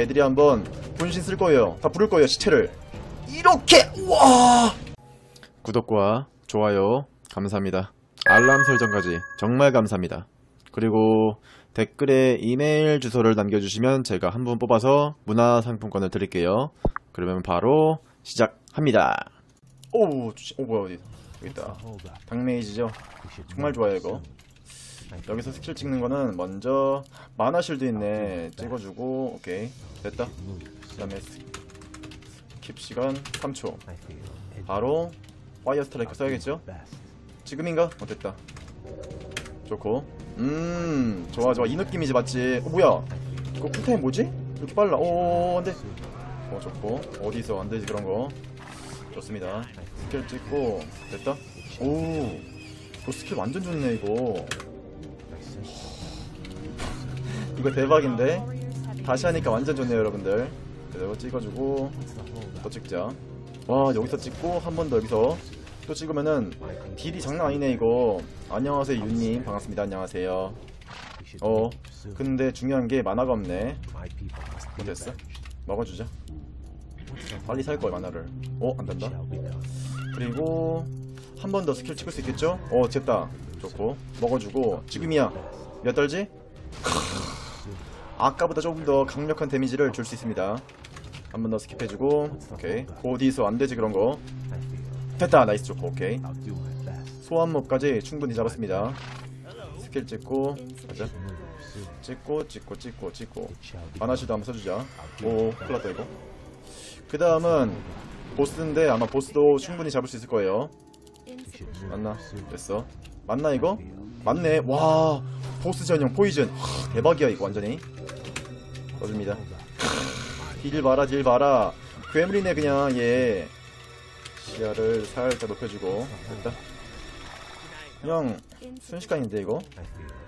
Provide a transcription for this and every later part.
애들이 한번 분신 쓸 거예요. 다 부를 거예요, 시체를. 이렇게! 와! 구독과 좋아요 감사합니다. 알람 설정까지 정말 감사합니다. 그리고 댓글에 이메일 주소를 남겨주시면 제가 한 분 뽑아서 문화상품권을 드릴게요. 그러면 바로 시작합니다. 오, 오 뭐야 어디? 여기 있다. 당메이지죠. 정말 좋아요 이거. 여기서 스킬 찍는 거는 먼저 마나 실드 있네 찍어주고 오케이 됐다. 그 다음에 킵 시간 3초. 바로 파이어 스트라이크 써야겠죠? 지금인가? 어 됐다. 좋고. 음 좋아 좋아 이 느낌이지 맞지? 어 뭐야? 이거 쿨타임 뭐지? 이렇게 빨라. 오 안돼. 어 좋고 어디서 안 되지 그런 거. 좋습니다. 스킬 찍고 됐다. 오. 이거 스킬 완전 좋네 이거. 이거 대박인데. 다시 하니까 완전 좋네요 여러분들. 그리고 찍어주고 또 찍자. 와 여기서 찍고 한 번 더 여기서 또 찍으면은 딜이 장난 아니네 이거. 안녕하세요 윤님 반갑습니다 안녕하세요. 어 근데 중요한 게 만화가 없네. 뭐 됐어? 먹어주자. 빨리 살 거야 만화를. 어 안된다. 그리고 한 번 더 스킬 찍을 수 있겠죠? 어 됐다. 좋고 먹어주고 지금이야. 몇 달지? 아까보다 조금 더 강력한 데미지를 줄 수 있습니다. 한 번 더 스킵해주고 오케이 어디서 안 되지 그런 거 됐다 나이스 좋고 오케이 소환몹까지 충분히 잡았습니다. 스킬 찍고 가자. 찍고 찍고 찍고 찍고 마나시도 한번 써주자. 오 큰일났다 이거. 그 다음은 보스인데 아마 보스도 충분히 잡을 수 있을 거예요. 맞나? 됐어. 맞나 이거? 맞네. 와 보스 전용 포이즌 하, 대박이야 이거 완전히. 넣어줍니다. 딜 봐라 딜 봐라. 괴물이네 그냥 얘. 시야를 살짝 높여주고 됐다. 그냥 순식간인데 이거.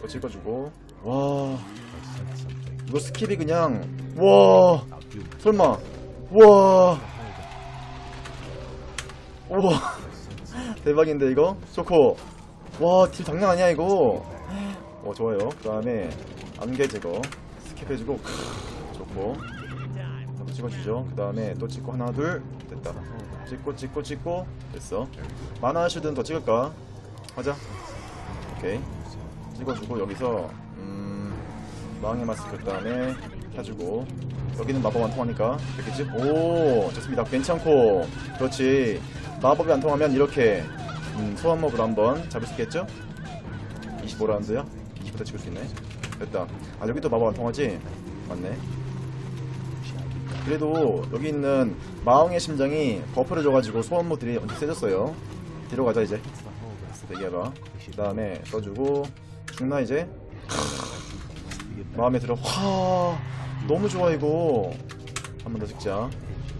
또 찍어주고. 와. 이거 스킵이 그냥 와. 설마. 와. 우와. 대박인데 이거? 좋고 와딜 장난 아니야 이거. 어 좋아요. 그 다음에 안개 제거. 스킵해주고 좋고. 또 찍어주죠. 그 다음에 또 찍고 하나 둘. 됐다. 찍고 찍고 찍고. 됐어. 마나 슈드는 더 찍을까? 하자. 오케이. 찍어주고 여기서 음 마왕의 마스크 그 다음에 켜주고. 여기는 마법 안 통하니까. 됐겠지? 오 좋습니다. 괜찮고. 그렇지. 마법이 안 통하면 이렇게 음, 소환몹을 한번 잡을 수 있겠죠? 25라운드야? 20부터 찍을 수 있네. 됐다. 아 여기도 마법 안 통하지? 맞네 그래도 여기 있는 마왕의 심장이 버프를 줘가지고 소환모들이 엄청 세졌어요. 뒤로 가자 이제. 대기해봐. 그 다음에 써주고 죽나 이제? 마음에 들어. 와 너무 좋아 이거. 한 번 더 찍자.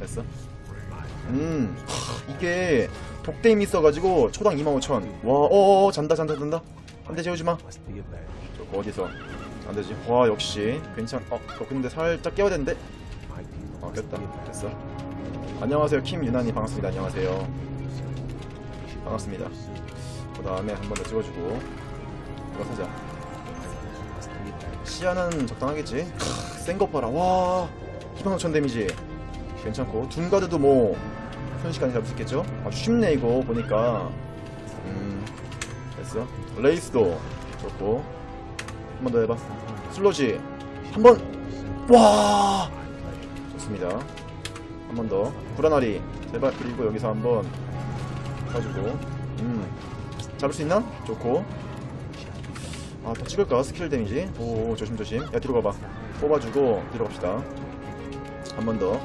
됐어? 음 하, 이게 독대임이 있어가지고 초당 25,000 와 어어 잔다 잔다 잔다. 한대 재우지마. 저거 어디서? 안되지. 와 역시. 괜찮 어 어, 근데 살짝 깨워야 되는데 어 깼다. 됐어. 안녕하세요. 김유나님 반갑습니다. 안녕하세요. 반갑습니다. 그 다음에 한 번 더 찍어주고. 이거 사자. 시야는 적당하겠지? 센것 봐라. 와25,000 데미지. 괜찮고. 둠가드도 뭐 순식간에 잡을 수 있겠죠? 아주 쉽네 이거 보니까. 음 됐어. 레이스도 좋고. 한 번 더 해봐. 슬로지. 한번 와 좋습니다. 한 번 더. 불안하리. 제발 그리고 여기서 한번 가지고. 음. 잡을 수 있나? 좋고. 아 더 찍을까? 스킬 데미지? 오 조심조심. 야 뒤로 가봐. 뽑아주고 뒤로 갑시다. 한 번 더.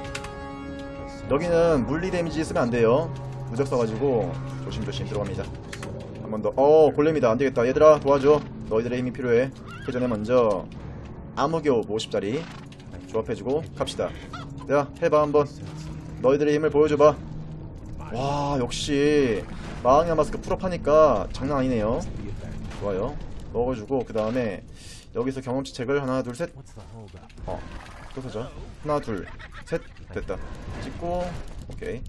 여기는 물리 데미지 쓰면 안 돼요. 무적 써가지고 조심조심 들어갑니다. 한 번 더. 어 골렘이다. 안 되겠다. 얘들아 도와줘. 너희들의 힘이 필요해. 그 전에 먼저 암흑교 50짜리 조합해주고 갑시다. 야 해봐 한번. 너희들의 힘을 보여줘봐. 와 역시. 마왕의 마스크 풀업하니까 장난 아니네요. 좋아요. 먹어주고 그 다음에 여기서 경험치 책을 하나 둘셋. 어, 또 사자. 하나 둘셋. 됐다. 찍고 오케이.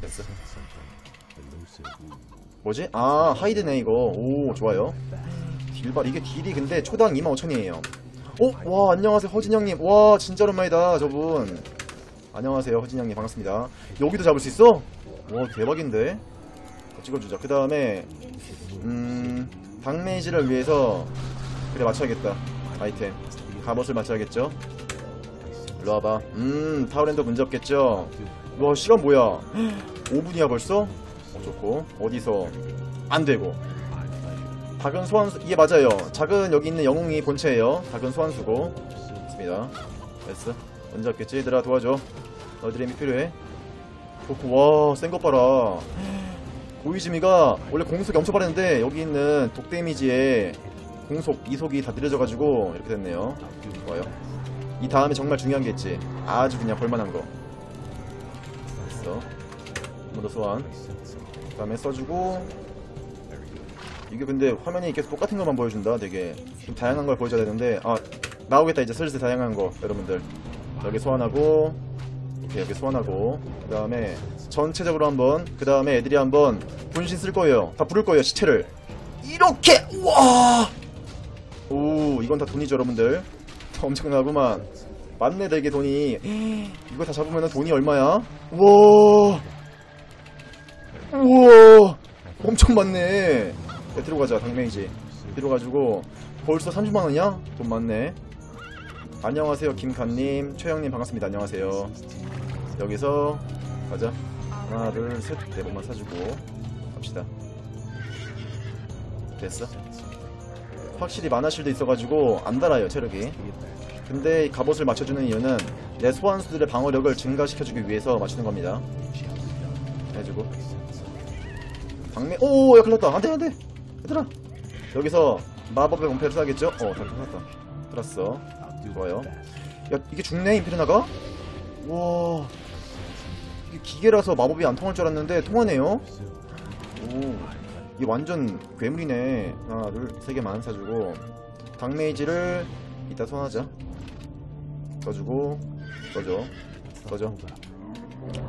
됐어. 뭐지? 아 하이드네 이거. 오 좋아요. 딜발 이게 딜이 근데 초당 25,000이에요 어? 와 안녕하세요 허진영님. 와 진짜 오랜만이다 저분. 안녕하세요 허진영님. 반갑습니다. 여기도 잡을 수 있어? 와 대박인데? 찍어주자. 그 다음에 음 박메이지를 위해서 그래 맞춰야겠다. 아이템. 갑옷을 맞춰야겠죠? 일로 와봐. 음 타워랜드 문제 없겠죠? 와 시간 뭐야? 5분이야 벌써? 어, 좋고. 어디서? 안되고 작은 소환수 이게 맞아요. 작은 여기 있는 영웅이 본체예요. 작은 소환수고. 좋습니다. 됐어 언제 없겠지 얘들아 도와줘. 너희들의 힘이 필요해. 좋고 와센 것 봐라. 고이즈미가 원래 공속이 엄청 빠르는데 여기 있는 독 데미지에 공속, 이속이 다 느려져가지고 이렇게 됐네요. 좋아요. 이 다음에 정말 중요한 게 있지. 아주 그냥 볼만한 거. 됐어 한번 더 소환. 그 다음에 써주고 이게 근데 화면이 계속 똑같은 것만 보여준다? 되게 좀 다양한 걸 보여줘야 되는데 아 나오겠다 이제 슬슬 다양한 거 여러분들. 여기 소환하고 이렇게 여기 소환하고 그 다음에 전체적으로 한번 그 다음에 애들이 한번 분신 쓸 거예요. 다 부를 거예요 시체를. 이렇게! 와! 오 이건 다 돈이죠 여러분들. 엄청나구만. 맞네 되게 돈이. 이거 다 잡으면 돈이 얼마야? 우와! 우와! 엄청 많네 야, 뒤로 가자 당맹이지. 뒤로 가지고 벌써 30만 원이야? 돈 많네. 안녕하세요 김간님. 최영님 반갑습니다. 안녕하세요. 여기서 가자. 하나 둘셋 네 번만 사주고 갑시다. 됐어? 확실히 만화실도 있어가지고 안 달아요 체력이. 근데 이 갑옷을 맞춰주는 이유는 내 소환수들의 방어력을 증가시켜주기 위해서 맞추는 겁니다. 해주고. 방매 오야 큰일 났다. 안돼 안돼 얘들아 여기서 마법의 원패를 써야겠죠? 어잘 풀었다. 풀었어. 좋아요. 야 이게 죽네 임페르나가? 와. 이게 기계라서 마법이 안 통할 줄 알았는데 통하네요. 오 이게 완전 괴물이네. 하나 둘세 개만 사주고 당메이지를 이따 소환하자. 써주고 써줘. 써줘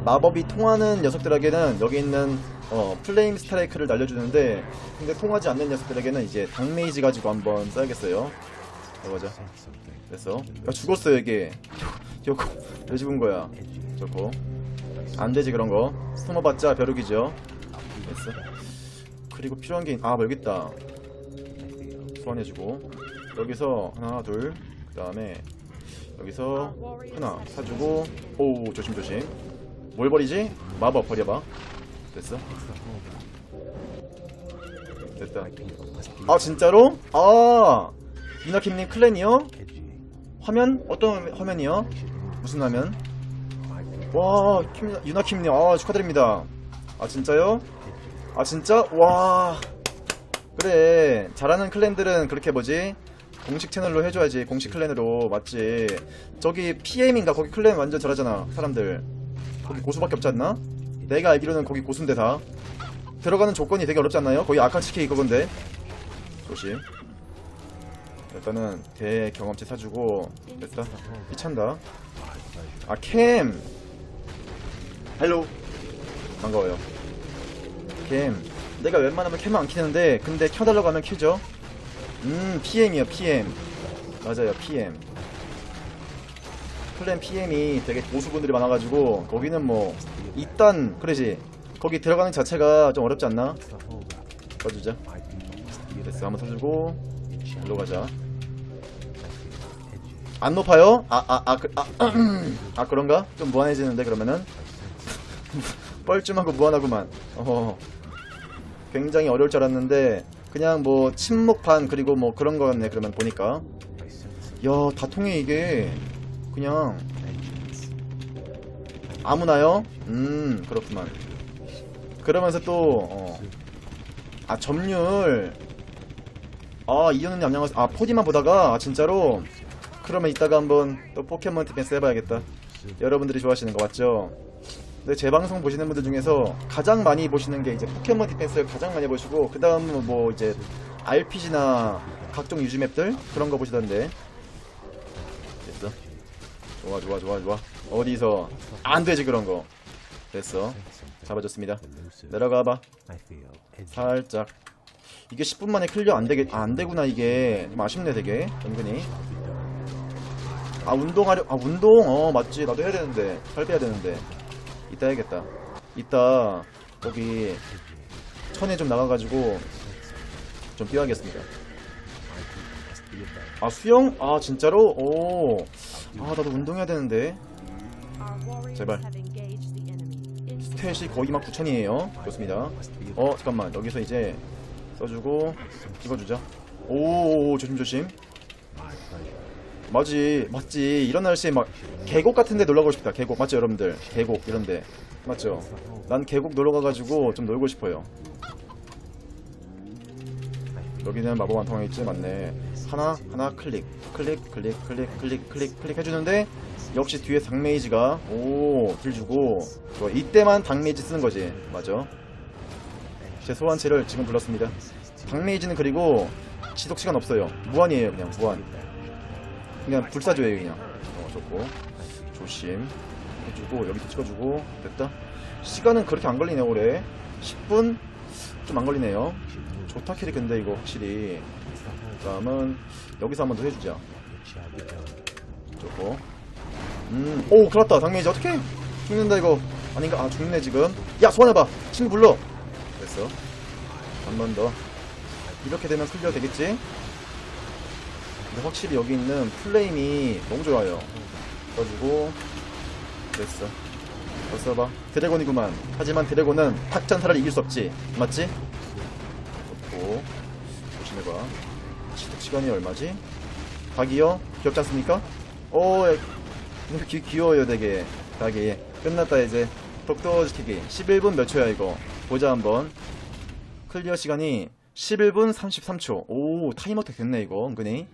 마법이 통하는 녀석들에게는 여기 있는 어, 플레임 스트라이크를 날려주는데 근데 통하지 않는 녀석들에게는 이제 당메이지 가지고 한번 써야겠어요. 해보자. 됐어. 야 죽었어 이게. 요거 왜 죽은 거야? 저거. 안되지 그런거. 스토머봤자 벼룩이죠. 됐어. 그리고 필요한 게아 멀겠다. 소환해주고. 여기서 하나 둘 그 다음에 여기서 하나 사주고. 오 조심조심 뭘 버리지? 마법 버려봐 됐어 됐다 아 진짜로? 아 유나킴님 클랜이요? 화면? 어떤 화면이요? 무슨 화면? 와 킴, 유나킴님 아 축하드립니다 아 진짜요? 아 진짜? 와 그래 잘하는 클랜들은 그렇게 뭐지 공식 채널로 해줘야지 공식 클랜으로 맞지 저기 PM인가 거기 클랜 완전 잘하잖아 사람들 거기 고수밖에 없지 않나? 내가 알기로는 거기 고수인데 다. 들어가는 조건이 되게 어렵지 않나요? 거의 아카츠키 그건데. 조심. 일단은 대경험치 사주고 됐다. 피찬다. 아 캠! 헬로. 반가워요. 캠. 내가 웬만하면 캠을 안 키는데 근데 켜달라고 하면 켜죠. 음 PM이요 PM 맞아요 PM 플랜 PM이 되게 고수분들이 많아가지고 거기는 뭐 일단 그러지. 거기 들어가는 자체가 좀 어렵지 않나? 써주자. 됐어. 한번 써주고 일로 가자. 안 높아요? 아아 아 그, 아, 아, 그런가? 좀 무한해지는데 그러면은? 뻘쭘하고 무한하구만. 어 굉장히 어려울 줄 알았는데 그냥 뭐 침묵판 그리고 뭐 그런 거 같네 그러면 보니까. 야 다 통해 이게 그냥 아무나요? 음 그렇구만 그러면서 또 어. 아 점률 아 이현우님 안녕하세요 아 포디만 보다가 아, 진짜로 그러면 이따가 한번 또 포켓몬 디펜스 해봐야겠다 여러분들이 좋아하시는 거 맞죠? 근데 제 방송 보시는 분들 중에서 가장 많이 보시는 게 이제 포켓몬 디펜스를 가장 많이 보시고 그 다음은 뭐 이제 RPG나 각종 유지 맵들 그런 거 보시던데 좋아 좋아 좋아 좋아. 어디서? 안 되지 그런 거. 됐어. 잡아줬습니다. 내려가봐. 살짝. 이게 10분 만에 클리어 안 되겠 아, 안 되구나 이게. 좀 아쉽네 되게. 은근히. 아 운동하려 아 운동. 어 맞지. 나도 해야 되는데. 살 빼야 되는데. 이따 해야겠다. 이따 거기 천에 좀 나가가지고 좀 뛰어야겠습니다. 아 수영? 아 진짜로? 오 아 나도 운동해야 되는데. 제발. 스탯이 거의 막 9천이에요. 좋습니다. 어 잠깐만. 여기서 이제 써주고 찍어주자. 오 조심조심. 맞지 맞지. 이런 날씨에 막 계곡 같은데 놀러 가고 싶다. 계곡. 맞죠 여러분들? 계곡 이런데. 맞죠? 난 계곡 놀러 가가지고 좀 놀고 싶어요. 여기는 마법 한 통에 있지? 맞네 하나 하나 클릭 클릭 클릭 클릭 클릭 클릭 클릭 해주는데 역시 뒤에 당메이지가 오딜 주고 좋아 이때만 당메이지 쓰는 거지. 맞아. 제 소환체를 지금 불렀습니다. 당메이지는 그리고 지속 시간 없어요. 무한이에요 그냥 무한. 그냥 불사조예요 그냥. 어 좋고. 조심. 해주고 여기도 찍어주고. 됐다. 시간은 그렇게 안 걸리네 오래 10분? 좀 안 걸리네요. 좋다 캐리 근데 이거 확실히 다음은 여기서 한 번 더 해주자 좋고. 음오 그렇다. 당메이지 어떻게 죽는다 이거. 아닌가? 아 죽네 지금. 야 소환해봐. 친구 불러. 됐어. 한 번 더. 이렇게 되면 클리어 되겠지? 근데 확실히 여기 있는 플레임이 너무 좋아요. 써주고 됐어. 더 써봐. 드래곤이구만. 하지만 드래곤은 탁전사를 이길 수 없지. 맞지? 좋고. 조심해봐 시간이 얼마지? 닭이요? 귀엽지 않습니까? 오 야, 근데 귀, 귀여워요 되게. 닭이. 끝났다 이제. 독도 지키기. 11분 몇 초야 이거? 보자 한번. 클리어 시간이 11분 33초. 오 타이머 택 됐네 이거 은근히